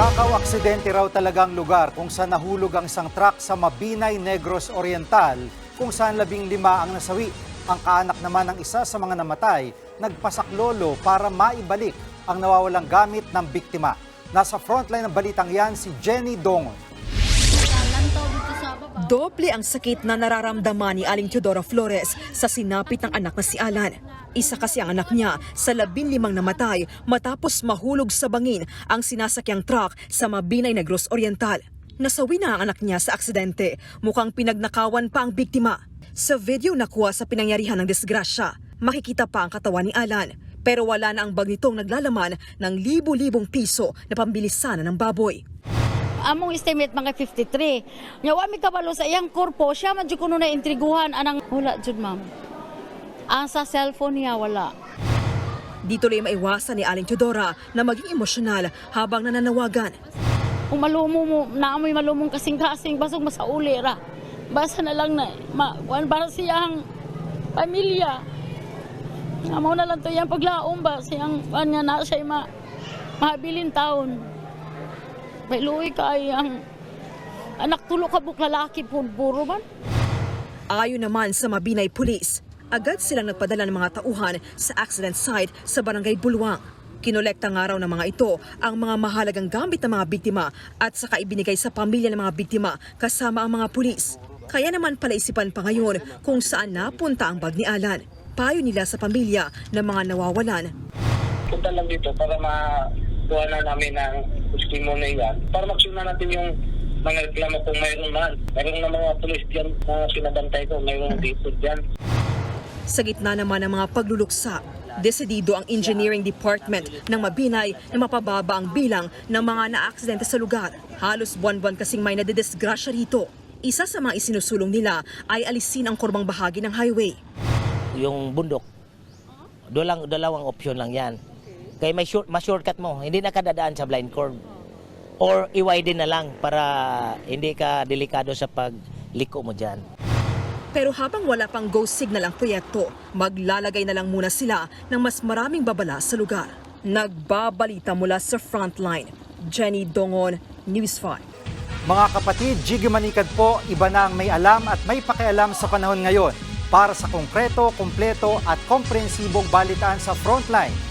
Takaw aksidente raw talagang lugar kung saan nahulog ang isang truck sa Mabinay, Negros Oriental kung saan labing lima ang nasawi. Ang kaanak naman ng isa sa mga namatay, nagpasaklolo para maibalik ang nawawalang gamit ng biktima. Nasa frontline ng balitang yan si Jenny Dongon. Doble ang sakit na nararamdaman ni Aling Teodora Flores sa sinapit ng anak na si Alan. Isa kasi ang anak niya sa labing limang namatay matapos mahulog sa bangin ang sinasakyang truck sa Mabinay Negros Oriental. Nasawi na ang anak niya sa aksidente, mukhang pinagnakawan pa ang biktima. Sa video nakuha sa pinangyarihan ng disgrasya, makikita pa ang katawan ni Alan. Pero wala na ang bag nitong naglalaman ng libu-libong piso na pambili sana ng baboy. Among estimate mga 53. Nya wa mi kabalo sa iyang korpo, siya man jud kuno na intriguhan anang wala jud ma'am. Ang sa cellphone niya wala. Di tuloy maiwasan ni Aling Teodora na maging emosyonal habang nananawagan. Kung malumo mo, naamoy malumong kasing-kasing, basog masauli ra. Basa na lang na, ma, para siyang pamilya. Amo na lang to yung paglaom ba, siyang, nga na siya ma, mahabilin taon. May luwi ka ay ang anak tulo ka buk lalaki po, man. Ayon naman sa Mabinay Police, agad silang nagpadala ng mga tauhan sa accident site sa Barangay Bulwang. Kinolekta nga raw ng mga ito ang mga mahalagang gamit ng mga biktima at saka ibinigay sa pamilya ng mga biktima kasama ang mga pulis. Kaya naman palaisipan pa ngayon kung saan napunta ang bag ni Alan. Payo nila sa pamilya ng mga nawawalan punta lang dito para makuha na namin ng testimony yan. Para maksuna natin yung mga reklamo kung mayroon man. Mayroon na mga pulis dyan na sinabantay ko, mayroon dito dyan. Sa gitna naman ng mga pagluluksa, desidido ang Engineering Department ng Mabinay na mapababa ang bilang ng mga naaksidente sa lugar. Halos buwan-buwan kasing may nadidisgrasya rito. Isa sa mga isinusulong nila ay alisin ang kurbang bahagi ng highway. yung bundok. Dalang, dalawang option lang yan. Kaya may short, mas shortcut mo, hindi na ka dadaan sa blind curve. Or i-widen na lang para hindi ka delikado sa pagliko mo dyan. Pero habang wala pang go signal ang proyekto, maglalagay na lang muna sila ng mas maraming babala sa lugar. Nagbabalita mula sa frontline. Jenny Dongon, News 5. Mga kapatid, Jiggy Manikad po, iba na ang may alam at may pakialam sa panahon ngayon. Para sa konkreto, kumpleto at komprehensibong balitaan sa Frontline,